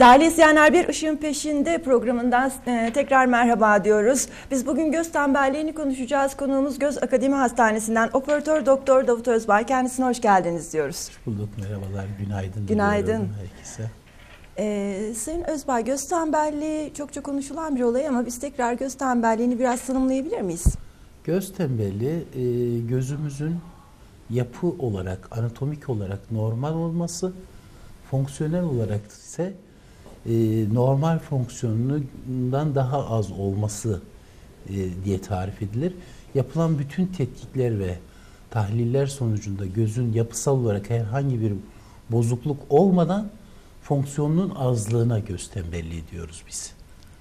Değerli izleyenler bir ışığın peşinde programından e, tekrar merhaba diyoruz. Biz bugün göz tembelliğini konuşacağız. Konuğumuz Göz Akademi Hastanesi'nden operatör doktor Davut Özbay. Kendisine hoş geldiniz diyoruz. Hoş bulduk, merhabalar, günaydın. Günaydın. Herkese. Ee, Sayın Özbay göz tembelliği çok çok konuşulan bir olay ama biz tekrar göz tembelliğini biraz tanımlayabilir miyiz? Göz tembelliği e, gözümüzün yapı olarak, anatomik olarak normal olması, fonksiyonel olarak ise e, normal fonksiyonundan daha az olması e, diye tarif edilir. Yapılan bütün tetkikler ve tahliller sonucunda gözün yapısal olarak herhangi bir bozukluk olmadan fonksiyonunun azlığına göz tembelliği diyoruz biz.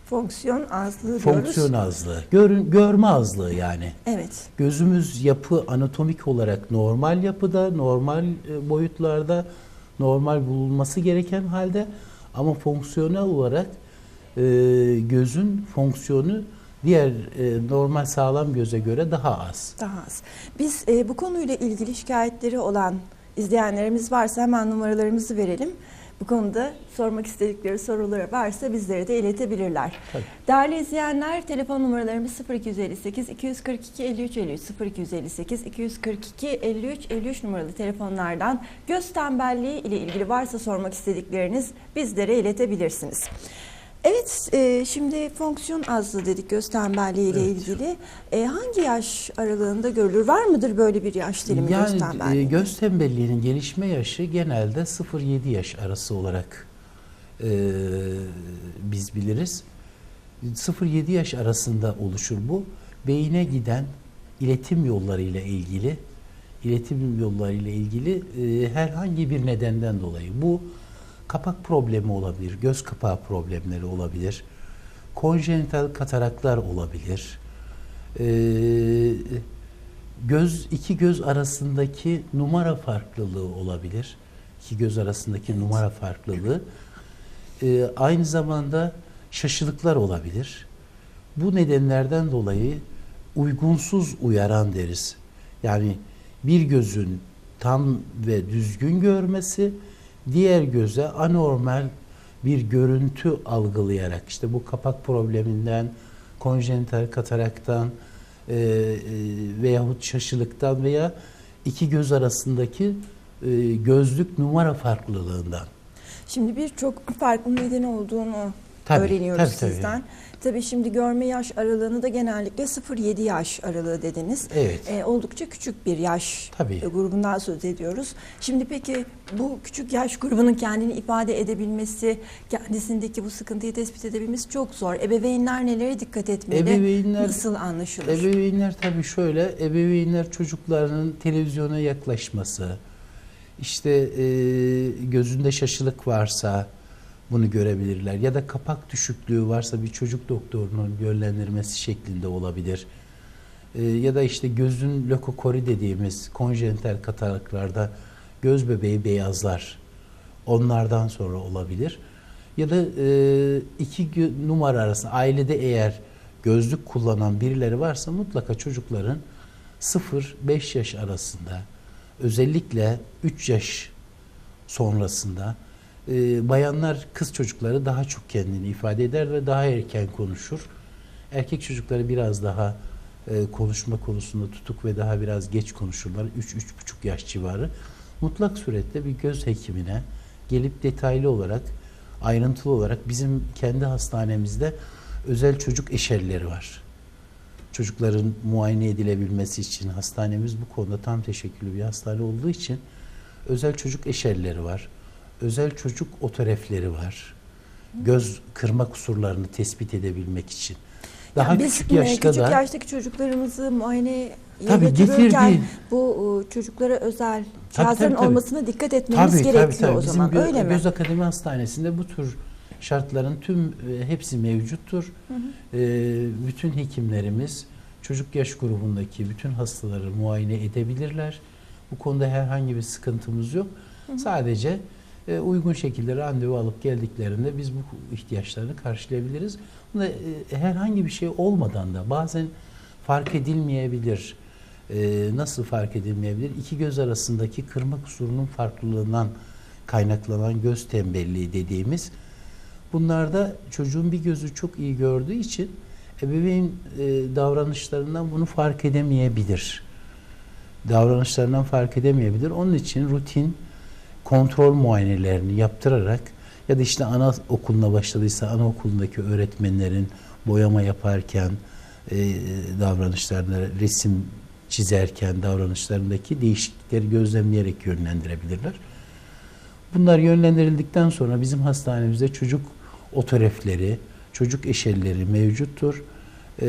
Fonksiyon azlığı diyoruz. Fonksiyon azlığı, görün, görme azlığı yani. Evet. Gözümüz yapı anatomik olarak normal yapıda, normal e, boyutlarda, normal bulunması gereken halde ama fonksiyonel olarak e, gözün fonksiyonu diğer e, normal sağlam göze göre daha az. Daha az. Biz e, bu konuyla ilgili şikayetleri olan izleyenlerimiz varsa hemen numaralarımızı verelim. Bu konuda sormak istedikleri soruları varsa bizlere de iletebilirler. Tabii. Değerli izleyenler telefon numaralarımız 0258 242 53 53 0258 242 53 53 numaralı telefonlardan göz tembelliği ile ilgili varsa sormak istedikleriniz bizlere iletebilirsiniz. Evet, e, şimdi fonksiyon azlığı dedik göz tembelliği ile Evet. ilgili. E, hangi yaş aralığında görülür? Var mıdır böyle bir yaş dilimi göz Yani e, tembelliği? göz tembelliğinin gelişme yaşı genelde 0-7 yaş arası olarak e, biz biliriz. 0-7 yaş arasında oluşur bu. Beyine giden iletim yolları ile ilgili iletim yolları ile ilgili e, herhangi bir nedenden dolayı bu kapak problemi olabilir, göz kapağı problemleri olabilir, konjenital kataraklar olabilir. E, göz iki göz arasındaki numara farklılığı olabilir. İki göz arasındaki numara farklılığı. Ee, aynı zamanda şaşılıklar olabilir. Bu nedenlerden dolayı uygunsuz uyaran deriz. Yani bir gözün tam ve düzgün görmesi, diğer göze anormal bir görüntü algılayarak işte bu kapak probleminden, konjenital kataraktan e, e, veyahut şaşılıktan veya iki göz arasındaki e, gözlük numara farklılığından. Şimdi birçok farklı nedeni olduğunu Tabii, öğreniyoruz tabii, tabii. sizden. Tabii şimdi görme yaş aralığını da genellikle 0-7 yaş aralığı dediniz. Evet. Ee, oldukça küçük bir yaş Tabii. grubundan söz ediyoruz. Şimdi peki bu küçük yaş grubunun kendini ifade edebilmesi, kendisindeki bu sıkıntıyı tespit edebilmesi çok zor. Ebeveynler nelere dikkat etmeli? Ebeveynler- Nasıl anlaşılır? Ebeveynler tabii şöyle, ebeveynler çocuklarının televizyona yaklaşması, işte e, gözünde şaşılık varsa bunu görebilirler ya da kapak düşüklüğü varsa bir çocuk doktorunun yönlendirmesi şeklinde olabilir. E, ya da işte gözün lokokori dediğimiz konjenital kataraklarda göz bebeği beyazlar onlardan sonra olabilir. Ya da e, iki numara arasında ailede eğer gözlük kullanan birileri varsa mutlaka çocukların 0-5 yaş arasında özellikle 3 yaş sonrasında e, bayanlar kız çocukları daha çok kendini ifade eder ve daha erken konuşur. Erkek çocukları biraz daha e, konuşma konusunda tutuk ve daha biraz geç konuşurlar. 3-3,5 yaş civarı. Mutlak surette bir göz hekimine gelip detaylı olarak, ayrıntılı olarak bizim kendi hastanemizde özel çocuk eşerleri var. Çocukların muayene edilebilmesi için hastanemiz bu konuda tam teşekküllü bir hastane olduğu için özel çocuk eşerleri var. Özel çocuk otorefleri var. Göz kırma kusurlarını tespit edebilmek için. Daha Yani biz küçük yine yaşta küçük da yaştaki çocuklarımızı muayene Tabii, getirdiği- bu e, çocuklara özel cihazların olmasına dikkat etmemiz Tabii, gerekiyor tabii, tabii. o Bizim zaman. gö- Öyle mi? Göz Akademi Hastanesi'nde bu tür şartların tüm e, hepsi mevcuttur. E, bütün hekimlerimiz çocuk yaş grubundaki bütün hastaları muayene edebilirler. Bu konuda herhangi bir sıkıntımız yok. Sadece e, uygun şekilde randevu alıp geldiklerinde biz bu ihtiyaçlarını karşılayabiliriz. Bunda, e, herhangi bir şey olmadan da bazen fark edilmeyebilir. E, nasıl fark edilmeyebilir? İki göz arasındaki kırma kusurunun farklılığından kaynaklanan göz tembelliği dediğimiz bunlarda çocuğun bir gözü çok iyi gördüğü için ebeveyn e, davranışlarından bunu fark edemeyebilir. Davranışlarından fark edemeyebilir. Onun için rutin kontrol muayenelerini yaptırarak ya da işte ana okuluna başladıysa anaokulundaki öğretmenlerin boyama yaparken e, davranışlarında resim çizerken davranışlarındaki değişiklikleri gözlemleyerek yönlendirebilirler. Bunlar yönlendirildikten sonra bizim hastanemizde çocuk otorefleri, çocuk eşelleri mevcuttur. E,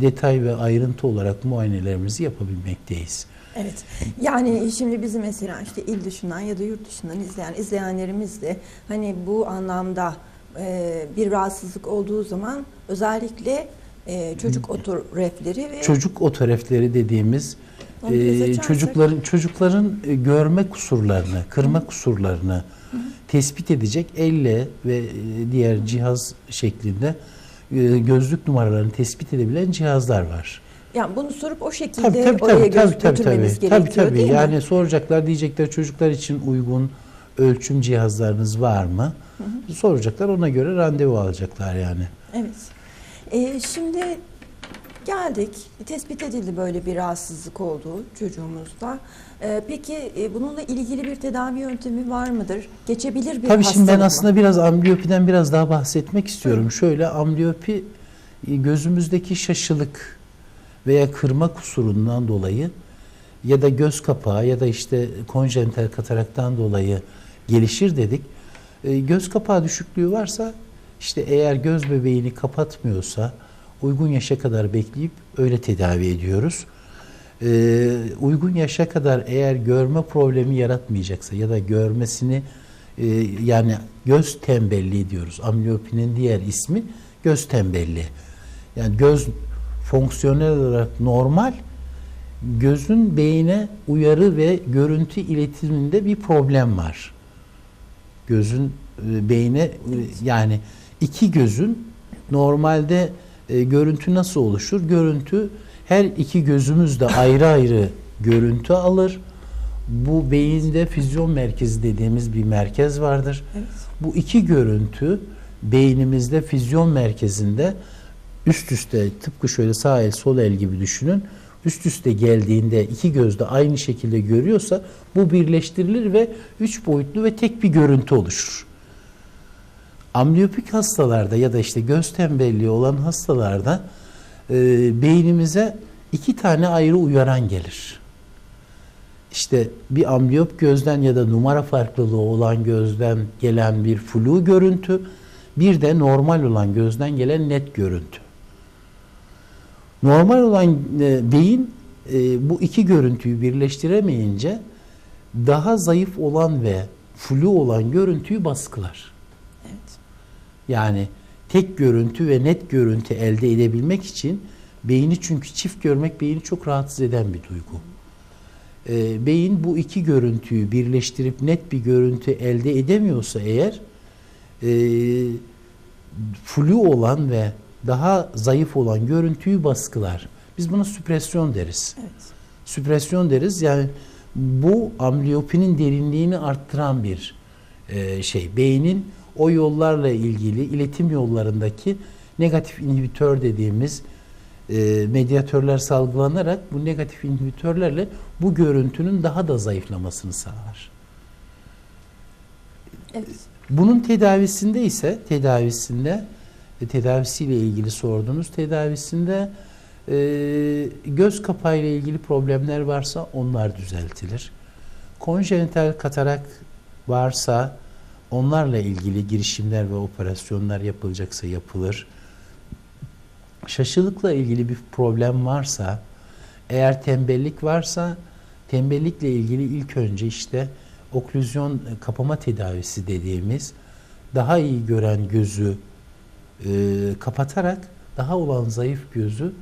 detay ve ayrıntı olarak muayenelerimizi yapabilmekteyiz. Evet. Yani şimdi bizi mesela işte il dışından ya da yurt dışından izleyen izleyenlerimiz de hani bu anlamda e, bir rahatsızlık olduğu zaman özellikle e, çocuk otorefleri ve Çocuk otorefleri dediğimiz e, çocukların çocukların e, görme kusurlarını, kırma kusurlarını tespit edecek elle ve e, diğer cihaz şeklinde e, gözlük numaralarını tespit edebilen cihazlar var. Yani bunu sorup o şekilde Tabii tabii oraya tabii göz tabii tabii götürmemiz tabii. gerekiyor Tabii tabii. değil mi? Yani soracaklar diyecekler çocuklar için uygun ölçüm cihazlarınız var mı? Soracaklar ona göre randevu alacaklar yani. Evet. Ee, şimdi geldik. Tespit edildi böyle bir rahatsızlık olduğu çocuğumuzda. Ee, peki e, bununla ilgili bir tedavi yöntemi var mıdır? Geçebilir bir Tabii şimdi ben hastalık mı? aslında biraz ambliyopiden biraz daha bahsetmek istiyorum. Şöyle ambliyopi e, gözümüzdeki şaşılık veya kırma kusurundan dolayı ya da göz kapağı ya da işte konjenital kataraktan dolayı gelişir dedik. E, Göz kapağı düşüklüğü varsa işte eğer göz bebeğini kapatmıyorsa uygun yaşa kadar bekleyip öyle tedavi ediyoruz. Ee, uygun yaşa kadar eğer görme problemi yaratmayacaksa ya da görmesini e, yani göz tembelliği diyoruz. Ambliyopinin diğer ismi göz tembelliği. Yani göz fonksiyonel olarak normal, gözün beyine uyarı ve görüntü iletiminde bir problem var. Gözün e, beyine e, yani iki gözün normalde e, görüntü nasıl oluşur? Görüntü her iki gözümüz de ayrı ayrı görüntü alır. Bu beyinde füzyon merkezi dediğimiz bir merkez vardır. Evet. Bu iki görüntü beynimizde füzyon merkezinde üst üste tıpkı şöyle sağ el sol el gibi düşünün. Üst üste geldiğinde iki gözde aynı şekilde görüyorsa bu birleştirilir ve üç boyutlu ve tek bir görüntü oluşur. Ambliyopik hastalarda ya da işte göz tembelliği olan hastalarda e, beynimize iki tane ayrı uyaran gelir. İşte bir ambliyop gözden ya da numara farklılığı olan gözden gelen bir flu görüntü, bir de normal olan gözden gelen net görüntü. Normal olan e, beyin e, bu iki görüntüyü birleştiremeyince daha zayıf olan ve flu olan görüntüyü baskılar. Evet. Yani tek görüntü ve net görüntü elde edebilmek için beyni çünkü çift görmek beyni çok rahatsız eden bir duygu. Ee, beyin bu iki görüntüyü birleştirip net bir görüntü elde edemiyorsa eğer e, flu olan ve daha zayıf olan görüntüyü baskılar. Biz buna süpresyon deriz. Evet. Süpresyon deriz. Yani bu ambliyopinin derinliğini arttıran bir e, şey. Beynin o yollarla ilgili iletim yollarındaki negatif inhibitör dediğimiz e, medyatörler salgılanarak bu negatif inhibitörlerle bu görüntünün daha da zayıflamasını sağlar. Evet. Bunun tedavisinde ise tedavisinde tedavisiyle ilgili sordunuz. Tedavisinde e, göz kapağı ile ilgili problemler varsa onlar düzeltilir. Konjenital katarak varsa onlarla ilgili girişimler ve operasyonlar yapılacaksa yapılır. Şaşılıkla ilgili bir problem varsa, eğer tembellik varsa tembellikle ilgili ilk önce işte oklüzyon kapama tedavisi dediğimiz daha iyi gören gözü e, kapatarak daha olan zayıf gözü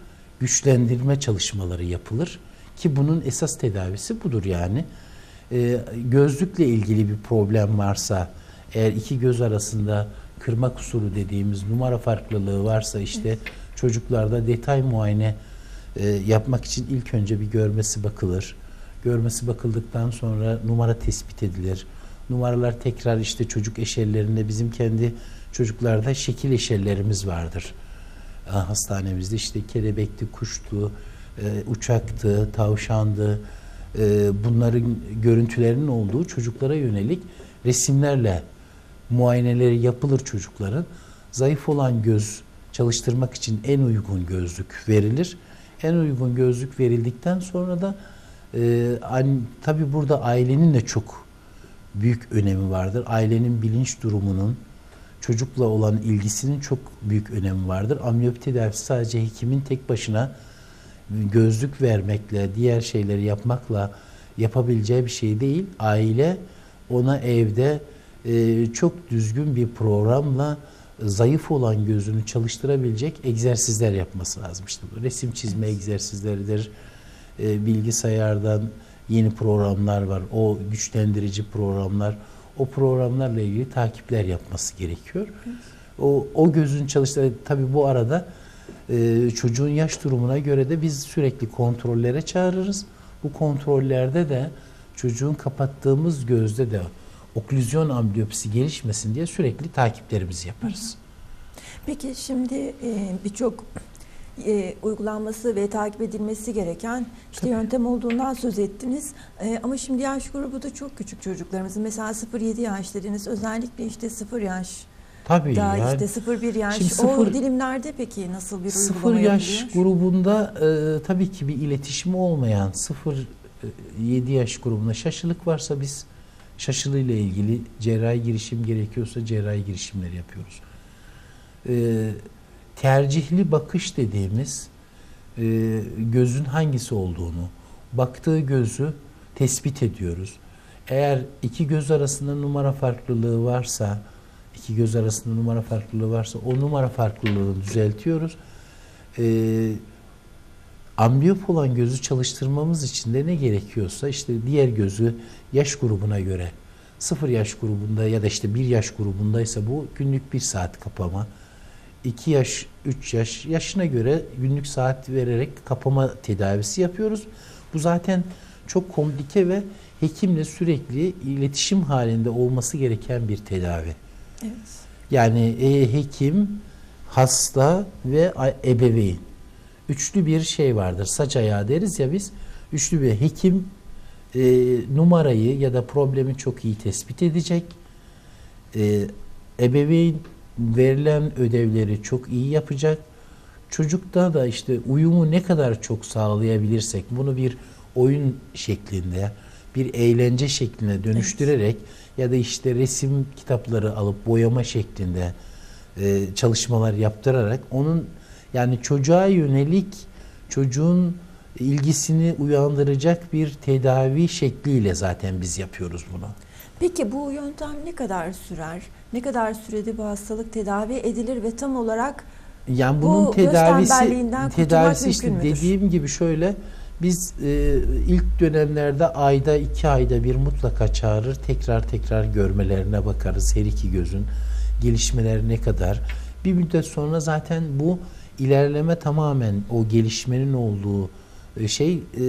güçlendirme çalışmaları yapılır ki bunun esas tedavisi budur yani. e, gözlükle ilgili bir problem varsa, eğer iki göz arasında kırma kusuru dediğimiz numara farklılığı varsa işte çocuklarda detay muayene e, yapmak için ilk önce bir görmesi bakılır. Görmesi bakıldıktan sonra numara tespit edilir. Numaralar tekrar işte çocuk eşellerinde bizim kendi çocuklarda şekil eşellerimiz vardır. Hastanemizde işte kelebekti, kuştu, e, uçaktı, tavşandı. E, bunların görüntülerinin olduğu çocuklara yönelik resimlerle muayeneleri yapılır çocukların. Zayıf olan göz çalıştırmak için en uygun gözlük verilir. En uygun gözlük verildikten sonra da e, tabii burada ailenin de çok büyük önemi vardır. Ailenin bilinç durumunun, çocukla olan ilgisinin çok büyük önemi vardır. Ambliyopi tedavisi sadece hekimin tek başına gözlük vermekle, diğer şeyleri yapmakla yapabileceği bir şey değil. Aile ona evde e, çok düzgün bir programla zayıf olan gözünü çalıştırabilecek egzersizler yapması lazım. İşte bu resim çizme egzersizleridir. E, bilgisayardan yeni programlar var. O güçlendirici programlar. O programlarla ilgili takipler yapması gerekiyor. O, o gözün çalıştığı tabii bu arada e, çocuğun yaş durumuna göre de biz sürekli kontrollere çağırırız. Bu kontrollerde de çocuğun kapattığımız gözde de oklüzyon ambliyopisi gelişmesin diye sürekli takiplerimizi yaparız. Peki şimdi e, birçok e, uygulanması ve takip edilmesi gereken işte Tabii. yöntem olduğundan söz ettiniz. E, ama şimdi yaş grubu da çok küçük çocuklarımızın. Mesela 0-7 yaş dediniz. Özellikle işte 0 yaş Tabii daha yani işte 0-1 yaş. Şimdi o sıfır- dilimlerde peki nasıl bir uygulama sıfır yaş yapılıyor? grubunda e, tabii ki bir iletişimi olmayan 0-7 yaş grubunda şaşılık varsa biz şaşılı ile ilgili cerrahi girişim gerekiyorsa cerrahi girişimleri yapıyoruz. E, tercihli bakış dediğimiz e, gözün hangisi olduğunu, baktığı gözü tespit ediyoruz. Eğer iki göz arasında numara farklılığı varsa, iki göz arasında numara farklılığı varsa o numara farklılığını düzeltiyoruz. Ee, ambliyop olan gözü çalıştırmamız için de ne gerekiyorsa işte diğer gözü yaş grubuna göre 0 yaş grubunda ya da işte 1 yaş grubundaysa bu günlük 1 saat kapama. 2 yaş, 3 yaş yaşına göre günlük saat vererek kapama tedavisi yapıyoruz. Bu zaten çok komplike ve hekimle sürekli iletişim halinde olması gereken bir tedavi. Evet. Yani e, hekim, hasta ve ebeveyn. Üçlü bir şey vardır. Saç ayağı deriz ya biz. Üçlü bir hekim e, numarayı ya da problemi çok iyi tespit edecek. E, ebeveyn verilen ödevleri çok iyi yapacak. Çocukta da işte uyumu ne kadar çok sağlayabilirsek bunu bir oyun şeklinde, bir eğlence şekline dönüştürerek ya da işte resim kitapları alıp boyama şeklinde e, çalışmalar yaptırarak onun yani çocuğa yönelik çocuğun ilgisini uyandıracak bir tedavi şekliyle zaten biz yapıyoruz bunu. Peki bu yöntem ne kadar sürer? Ne kadar sürede bu hastalık tedavi edilir ve tam olarak Yani Bu bunun göz tedavisi tedavisi işte müdür? dediğim gibi şöyle biz e, ilk dönemlerde ayda iki ayda bir mutlaka çağırır tekrar tekrar görmelerine bakarız her iki gözün gelişmeleri ne kadar bir müddet sonra zaten bu ilerleme tamamen o gelişmenin olduğu e, şey e,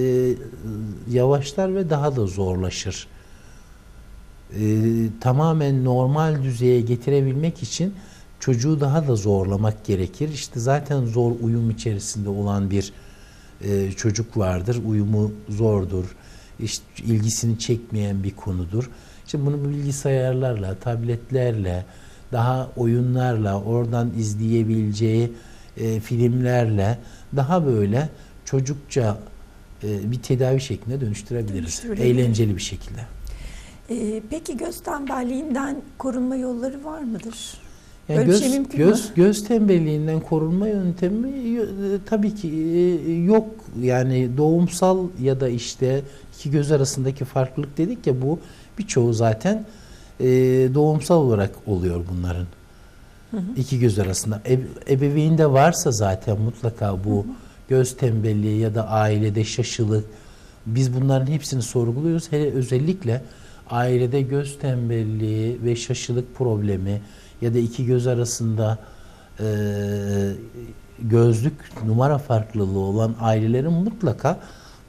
yavaşlar ve daha da zorlaşır. E, tamamen normal düzeye getirebilmek için çocuğu daha da zorlamak gerekir. İşte zaten zor uyum içerisinde olan bir e, çocuk vardır. Uyumu zordur. İşte ilgisini çekmeyen bir konudur. İşte bunu bilgisayarlarla, tabletlerle, daha oyunlarla, oradan izleyebileceği e, filmlerle daha böyle çocukça e, bir tedavi şekline dönüştürebiliriz. Eğlenceli bir şekilde. E, peki göz tembelliğinden korunma yolları var mıdır? Yani Öyle bir göz, şey mümkün göz, mü? göz tembelliğinden korunma yöntemi e, tabii ki e, yok. Yani doğumsal ya da işte iki göz arasındaki farklılık dedik ya bu birçoğu zaten e, doğumsal olarak oluyor bunların. Hı hı. iki göz arasında. E, ebeveynde varsa zaten mutlaka bu göz tembelliği ya da ailede şaşılık Biz bunların hepsini sorguluyoruz. Hele özellikle ailede göz tembelliği ve şaşılık problemi ya da iki göz arasında e, gözlük numara farklılığı olan ailelerin mutlaka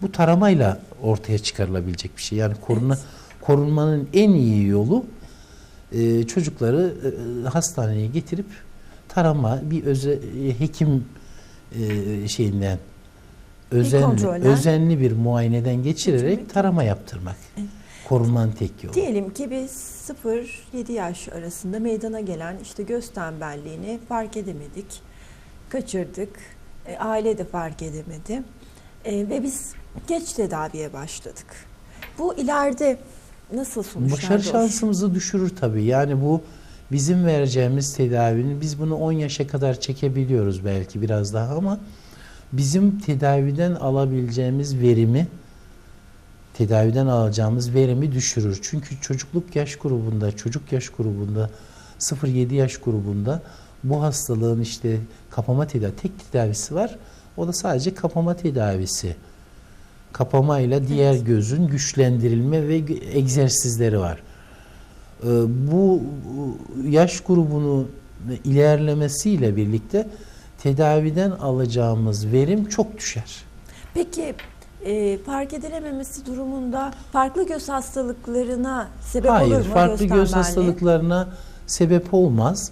bu taramayla ortaya çıkarılabilecek bir şey. Yani koruna, Evet. korunmanın en iyi yolu e, çocukları e, hastaneye getirip tarama bir öze, e, hekim e, şeyinden özenli, özenli bir muayeneden geçirerek tarama yaptırmak. Korunmanın tek yolu. Diyelim ki biz 0-7 yaş arasında meydana gelen işte göz tembelliğini fark edemedik, kaçırdık, e, aile de fark edemedi E, ve biz geç tedaviye başladık. Bu ileride nasıl sonuçlar Başarı doğurur? şansımızı düşürür tabii. Yani bu bizim vereceğimiz tedavinin biz bunu 10 yaşa kadar çekebiliyoruz belki biraz daha ama bizim tedaviden alabileceğimiz verimi tedaviden alacağımız verimi düşürür. Çünkü çocukluk yaş grubunda, çocuk yaş grubunda 0-7 yaş grubunda bu hastalığın işte kapama tedavi tek tedavisi var. O da sadece kapama tedavisi. Kapamayla diğer gözün güçlendirilme ve egzersizleri var. Ee, Bu yaş grubunu ilerlemesiyle birlikte tedaviden alacağımız verim çok düşer. Peki e, fark edilememesi durumunda farklı göz hastalıklarına sebep Hayır, olur mu? farklı göz tembelliği? hastalıklarına sebep olmaz.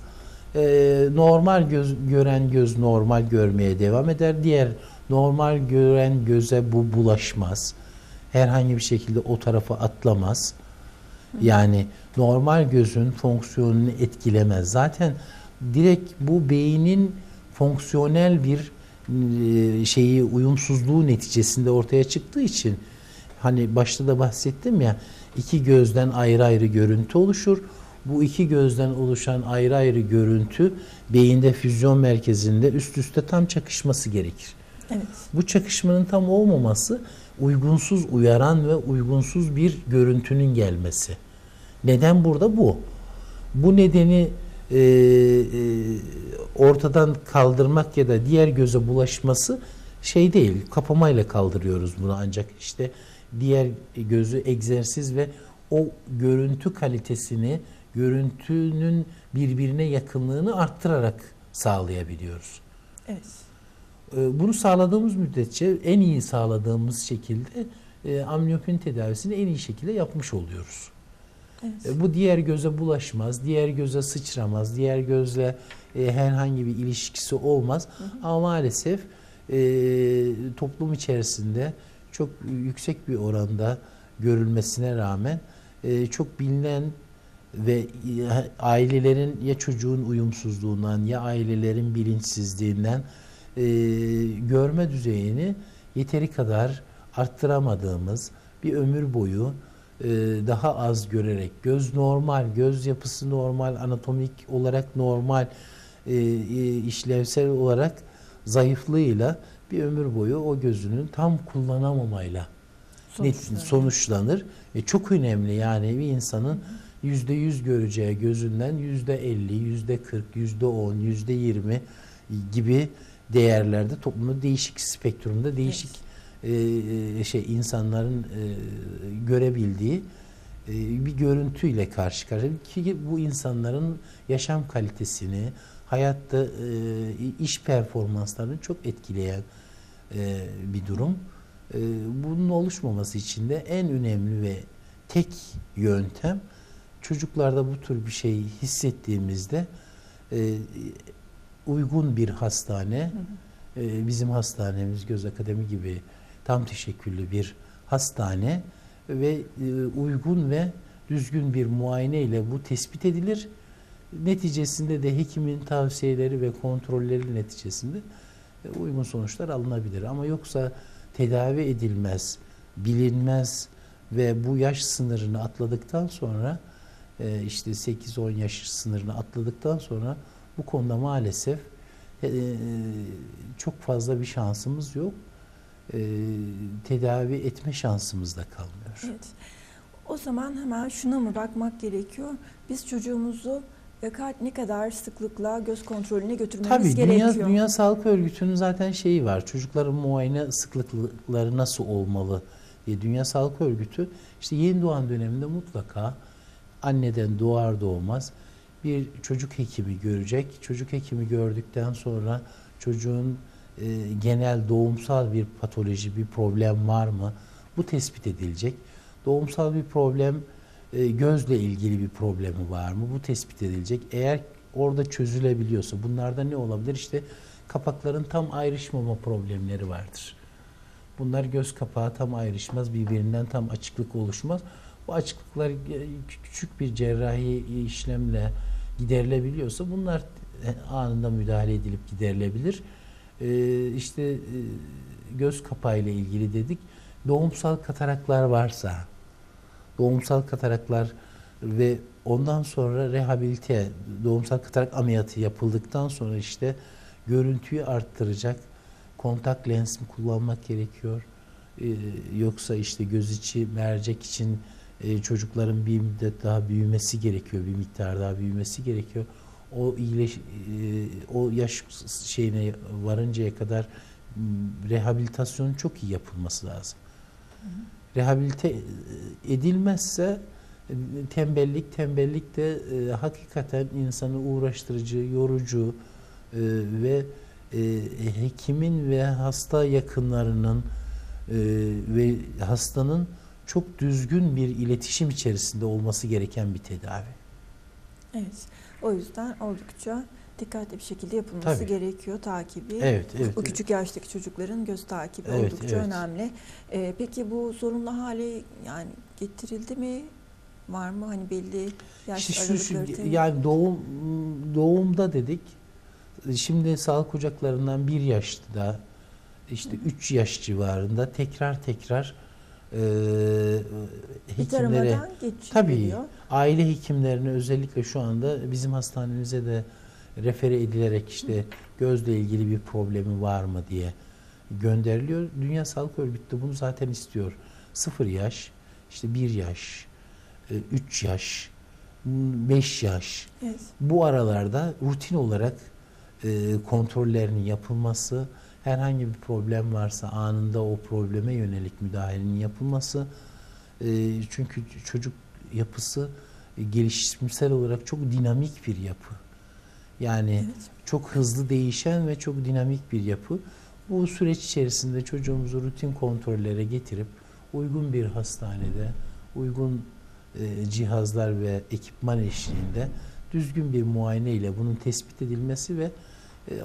Ee, normal göz gören göz normal görmeye devam eder. Diğer normal gören göze bu bulaşmaz. Herhangi bir şekilde o tarafa atlamaz. Yani normal gözün fonksiyonunu etkilemez. Zaten direkt bu beynin fonksiyonel bir şeyi uyumsuzluğu neticesinde ortaya çıktığı için hani başta da bahsettim ya iki gözden ayrı ayrı görüntü oluşur. Bu iki gözden oluşan ayrı ayrı görüntü beyinde füzyon merkezinde üst üste tam çakışması gerekir. Evet. Bu çakışmanın tam olmaması uygunsuz uyaran ve uygunsuz bir görüntünün gelmesi. Neden burada bu? Bu nedeni e, e, ortadan kaldırmak ya da diğer göze bulaşması şey değil. Kapamayla kaldırıyoruz bunu ancak işte diğer gözü egzersiz ve o görüntü kalitesini, görüntünün birbirine yakınlığını arttırarak sağlayabiliyoruz. Evet. Ee, Bunu sağladığımız müddetçe en iyi sağladığımız şekilde e, ambliyopin tedavisini en iyi şekilde yapmış oluyoruz. Evet. E, Bu diğer göze bulaşmaz, diğer göze sıçramaz, diğer gözle e, herhangi bir ilişkisi olmaz. Ama maalesef e, toplum içerisinde çok yüksek bir oranda görülmesine rağmen e, çok bilinen ve ailelerin ya çocuğun uyumsuzluğundan ya ailelerin bilinçsizliğinden e, görme düzeyini yeteri kadar arttıramadığımız bir ömür boyu daha az görerek göz normal, göz yapısı normal, anatomik olarak normal, e, e, işlevsel olarak zayıflığıyla bir ömür boyu o gözünün tam kullanamamayla net Sonuçlanıyor. sonuçlanır. E, çok önemli yani bir insanın yüzde yüz göreceği gözünden yüzde elli, yüzde kırk, yüzde on, yüzde yirmi gibi değerlerde toplumda değişik spektrumda değişik e, şey insanların e, görebildiği e, bir görüntüyle karşı karşıya ki bu insanların yaşam kalitesini, hayatta e, iş performanslarını çok etkileyen e, bir durum. E, bunun oluşmaması için de en önemli ve tek yöntem çocuklarda bu tür bir şey hissettiğimizde e, uygun bir hastane, e, bizim hastanemiz Göz Akademi gibi tam teşekküllü bir hastane ve e, uygun ve düzgün bir muayene ile bu tespit edilir. Neticesinde de hekimin tavsiyeleri ve kontrolleri neticesinde e, uygun sonuçlar alınabilir. Ama yoksa tedavi edilmez, bilinmez ve bu yaş sınırını atladıktan sonra e, işte 8-10 yaş sınırını atladıktan sonra bu konuda maalesef çok fazla bir şansımız yok. E, tedavi etme şansımız da kalmıyor. Evet. O zaman hemen şuna mı bakmak gerekiyor? Biz çocuğumuzu e, ka- ne kadar sıklıkla göz kontrolüne götürmemiz Tabii gerekiyor. Dünya, Dünya Sağlık Örgütü'nün zaten şeyi var. Çocukların muayene sıklıkları nasıl olmalı diye Dünya Sağlık Örgütü işte yeni doğan döneminde mutlaka anneden doğar doğmaz bir çocuk hekimi görecek. Çocuk hekimi gördükten sonra çocuğun e, genel doğumsal bir patoloji, bir problem var mı? Bu tespit edilecek. Doğumsal bir problem, e, gözle ilgili bir problemi var mı? Bu tespit edilecek. Eğer orada çözülebiliyorsa bunlarda ne olabilir? İşte kapakların tam ayrışmama problemleri vardır. Bunlar göz kapağı tam ayrışmaz, birbirinden tam açıklık oluşmaz. Bu açıklıklar e, küçük bir cerrahi işlemle giderilebiliyorsa bunlar e, anında müdahale edilip giderilebilir. Ee, işte e, göz kapağı ilgili dedik. Doğumsal kataraklar varsa, doğumsal kataraklar ve ondan sonra rehabilite, doğumsal katarak ameliyatı yapıldıktan sonra işte görüntüyü arttıracak kontak lens mi kullanmak gerekiyor? Ee, yoksa işte göz içi mercek için e, çocukların bir müddet daha büyümesi gerekiyor, bir miktar daha büyümesi gerekiyor. O iyileş, e, o yaş şeyine varıncaya kadar m, rehabilitasyonun çok iyi yapılması lazım. Rehabilite e, edilmezse e, tembellik tembellik de e, hakikaten insanı uğraştırıcı, yorucu e, ve e, hekimin ve hasta yakınlarının e, ve hastanın çok düzgün bir iletişim içerisinde olması gereken bir tedavi. Evet. O yüzden oldukça dikkatli bir şekilde yapılması Tabii. gerekiyor takibi. Evet, evet. Bu küçük yaştaki çocukların göz takibi Evet, oldukça evet. önemli. Ee, peki bu zorunlu hale yani getirildi mi? Var mı hani belli yaş İşte şu, şu, aralıkları? yani doğum doğumda dedik. Şimdi sağlık ocaklarından bir yaşta işte 3 yaş civarında tekrar tekrar e, bir hekimlere. Tabii aile hekimlerine özellikle şu anda bizim hastanemize de refere edilerek işte gözle ilgili bir problemi var mı diye gönderiliyor. Dünya Sağlık Örgütü de bunu zaten istiyor. 0 yaş, işte 1 yaş, 3 yaş, 5 yaş Evet. bu aralarda rutin olarak e, kontrollerinin yapılması, herhangi bir problem varsa anında o probleme yönelik müdahalenin yapılması. E, çünkü çocuk yapısı e, gelişimsel olarak çok dinamik bir yapı. Yani Evet. çok hızlı değişen ve çok dinamik bir yapı. Bu süreç içerisinde çocuğumuzu rutin kontrollere getirip uygun bir hastanede, uygun e, cihazlar ve ekipman eşliğinde düzgün bir muayene ile bunun tespit edilmesi ve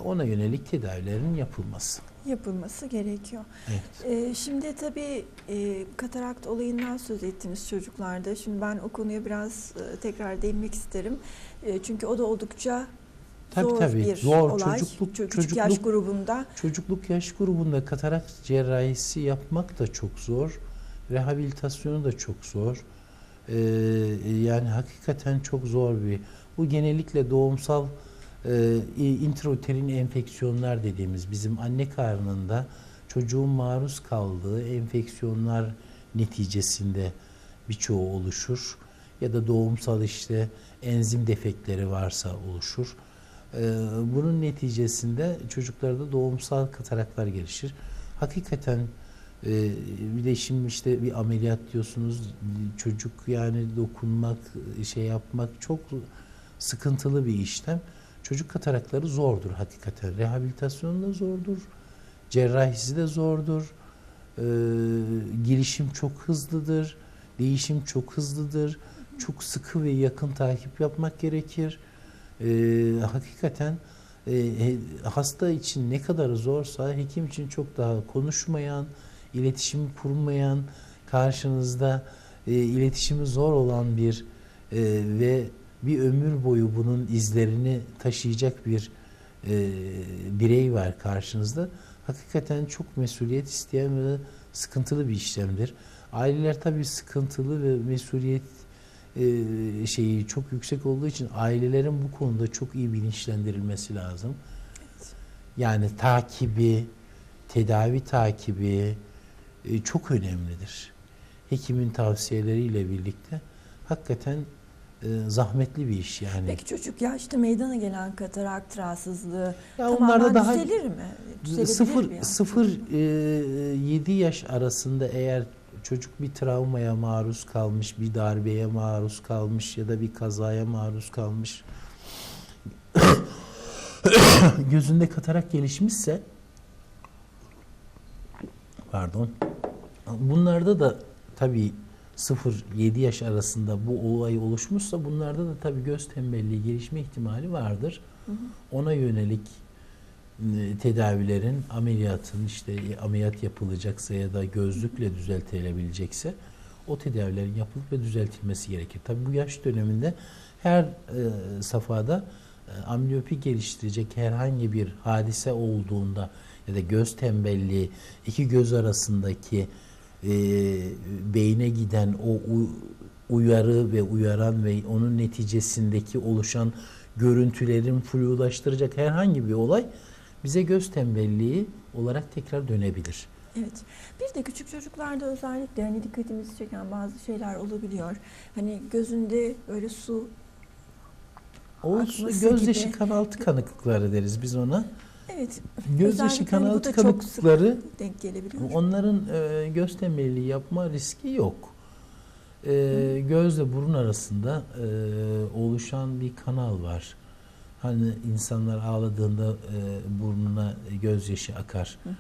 ona yönelik tedavilerin yapılması. Yapılması gerekiyor. Evet. Ee, şimdi tabii e, katarakt olayından söz ettiniz çocuklarda. Şimdi ben o konuya biraz e, tekrar değinmek isterim. E, çünkü o da oldukça Tabii zor tabii. bir Zor. olay. Çocukluk- küçük yaş çocukluk- grubunda. Çocukluk yaş grubunda katarak cerrahisi yapmak da çok zor. Rehabilitasyonu da çok zor. Ee, yani hakikaten çok zor bir. Bu genellikle doğumsal e, intrauterin enfeksiyonlar dediğimiz bizim anne karnında çocuğun maruz kaldığı enfeksiyonlar neticesinde birçoğu oluşur. Ya da doğumsal işte enzim defektleri varsa oluşur. Ee, bunun neticesinde çocuklarda doğumsal kataraklar gelişir. Hakikaten e, bir de şimdi işte bir ameliyat diyorsunuz çocuk yani dokunmak şey yapmak çok sıkıntılı bir işlem. Çocuk katarakları zordur hakikaten. Rehabilitasyonu da zordur. Cerrahisi de zordur. Ee, gelişim çok hızlıdır. Değişim çok hızlıdır. Çok sıkı ve yakın takip yapmak gerekir. Ee, hakikaten e, hasta için ne kadar zorsa hekim için çok daha konuşmayan, iletişim kurmayan, karşınızda e, iletişimi zor olan bir e, ve bir ömür boyu bunun izlerini taşıyacak bir e, birey var karşınızda. Hakikaten çok mesuliyet isteyen ve sıkıntılı bir işlemdir. Aileler tabii sıkıntılı ve mesuliyet e, şeyi çok yüksek olduğu için ailelerin bu konuda çok iyi bilinçlendirilmesi lazım. Yani takibi, tedavi takibi e, çok önemlidir. Hekimin tavsiyeleriyle birlikte hakikaten e, zahmetli bir iş yani. Peki çocuk yaşta meydana gelen katarakt rahatsızlığı Ya tamamen daha düzelir mi? Düzelebilir sıfır mi sıfır e, 7 yaş arasında eğer çocuk bir travmaya maruz kalmış, bir darbeye maruz kalmış ya da bir kazaya maruz kalmış. Gözünde katarak gelişmişse pardon. Bunlarda da tabii 0-7 yaş arasında bu olay oluşmuşsa bunlarda da tabii göz tembelliği gelişme ihtimali vardır. Ona yönelik e, tedavilerin ameliyatın işte ameliyat yapılacaksa ya da gözlükle düzeltilebilecekse o tedavilerin yapılıp ve düzeltilmesi gerekir. Tabii bu yaş döneminde her e, safhada e, ambliyopi geliştirecek herhangi bir hadise olduğunda ya da göz tembelliği iki göz arasındaki e, beyne giden o uyarı ve uyaran ve onun neticesindeki oluşan görüntülerin flulaştıracak herhangi bir olay bize göz tembelliği olarak tekrar dönebilir. Evet. Bir de küçük çocuklarda özellikle hani dikkatimizi çeken bazı şeyler olabiliyor. Hani gözünde böyle su O gözyaşı kanaltı kanıklıkları deriz biz ona. Evet Gözyaşı hani sık kanıklıkları denk gelebiliyor. onların e, göz tembelliği yapma riski yok. E, gözle burun arasında e, oluşan bir kanal var. Hani insanlar ağladığında e, burnuna gözyaşı akar. Hı hı.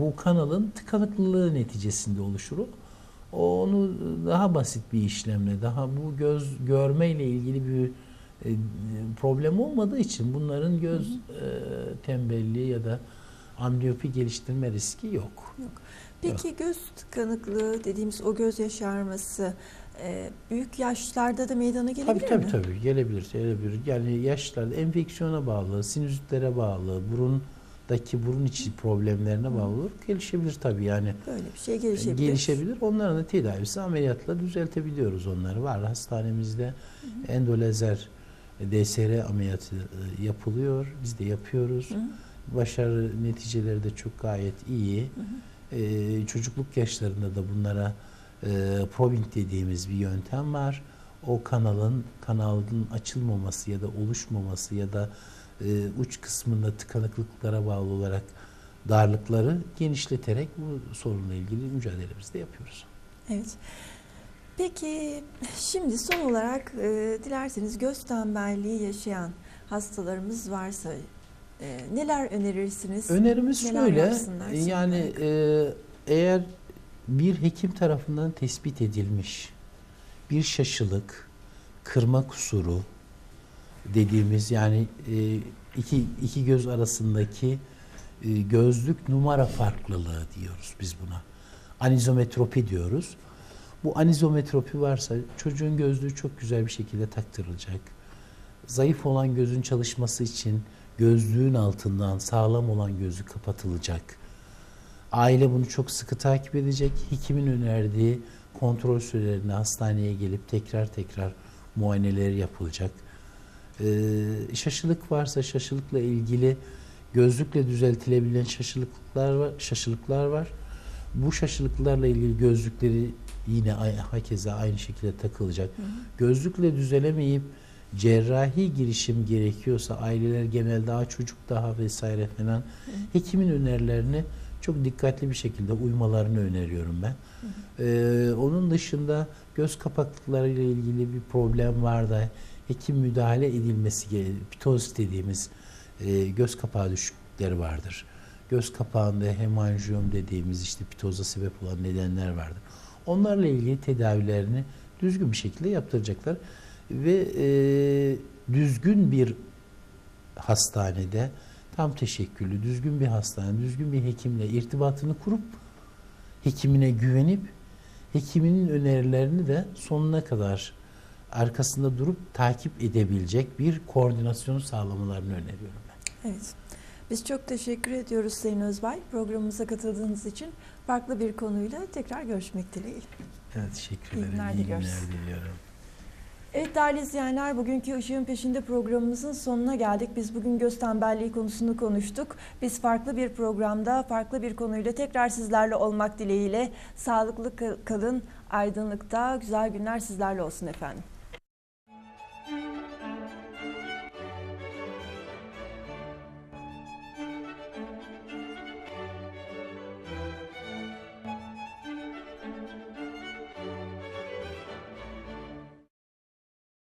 Bu kanalın tıkanıklılığı neticesinde oluşur. O Onu daha basit bir işlemle, daha bu göz görmeyle ilgili bir e, problem olmadığı için bunların göz e, tembelliği ya da ambliyopi geliştirme riski yok. Peki göz tıkanıklığı dediğimiz o göz yaşarması e, büyük yaşlarda da meydana gelebilir Tabii tabii mi? tabii gelebilir, gelebilir. Yani yaşlarda enfeksiyona bağlı, sinüzitlere bağlı, burundaki burun içi problemlerine bağlı olur. Gelişebilir tabii yani. Böyle bir şey gelişebilir. Gelişebilir. Onların da tedavisi ameliyatla düzeltebiliyoruz onları. Var hastanemizde endolazer DSR ameliyatı e, yapılıyor. Biz de yapıyoruz. Hı hı. Başarı neticeleri de çok gayet iyi. Hı hı. Ee, çocukluk yaşlarında da bunlara e, probing dediğimiz bir yöntem var. O kanalın kanalın açılmaması ya da oluşmaması ya da e, uç kısmında tıkanıklıklara bağlı olarak darlıkları genişleterek bu sorunla ilgili mücadelemizi de yapıyoruz. Evet. Peki şimdi son olarak e, dilerseniz göz tembelliği yaşayan hastalarımız varsa e, neler önerirsiniz? Önerimiz Neler şöyle, son yani e, eğer bir hekim tarafından tespit edilmiş bir şaşılık, kırma kusuru dediğimiz yani e, iki, iki göz arasındaki e, gözlük numara farklılığı diyoruz biz buna. Anizometropi diyoruz. Bu anizometropi varsa çocuğun gözlüğü çok güzel bir şekilde taktırılacak. Zayıf olan gözün çalışması için gözlüğün altından sağlam olan gözü kapatılacak. Aile bunu çok sıkı takip edecek. Hekimin önerdiği kontrol sürelerinde hastaneye gelip tekrar tekrar muayeneleri yapılacak. Ee, şaşılık varsa şaşılıkla ilgili gözlükle düzeltilebilen şaşılıklar var, şaşılıklar var. Bu şaşılıklarla ilgili gözlükleri yine hakeza aynı şekilde takılacak. Hı hı. Gözlükle düzelemeyip cerrahi girişim gerekiyorsa aileler genelde daha çocuk daha vesaire falan hekimin önerilerini çok dikkatli bir şekilde uymalarını öneriyorum ben. Ee, onun dışında göz kapaklıkları ile ilgili bir problem var da hekim müdahale edilmesi gerekiyor. Pitoz dediğimiz e, göz kapağı düşüklükleri vardır. Göz kapağında hemanjiyom dediğimiz işte pitoza sebep olan nedenler vardır. Onlarla ilgili tedavilerini düzgün bir şekilde yaptıracaklar ve e, düzgün bir hastanede tam teşekküllü, düzgün bir hastane, düzgün bir hekimle irtibatını kurup hekimine güvenip hekiminin önerilerini de sonuna kadar arkasında durup takip edebilecek bir koordinasyonu sağlamalarını öneriyorum ben. Evet. Biz çok teşekkür ediyoruz Sayın Özbay. Programımıza katıldığınız için farklı bir konuyla tekrar görüşmek dileğiyle. Evet, teşekkür İyi ederim. günler İyi günler diliyorum. Evet değerli izleyenler bugünkü Işığın Peşinde programımızın sonuna geldik. Biz bugün göz tembelliği konusunu konuştuk. Biz farklı bir programda farklı bir konuyla tekrar sizlerle olmak dileğiyle sağlıklı kalın, aydınlıkta güzel günler sizlerle olsun efendim.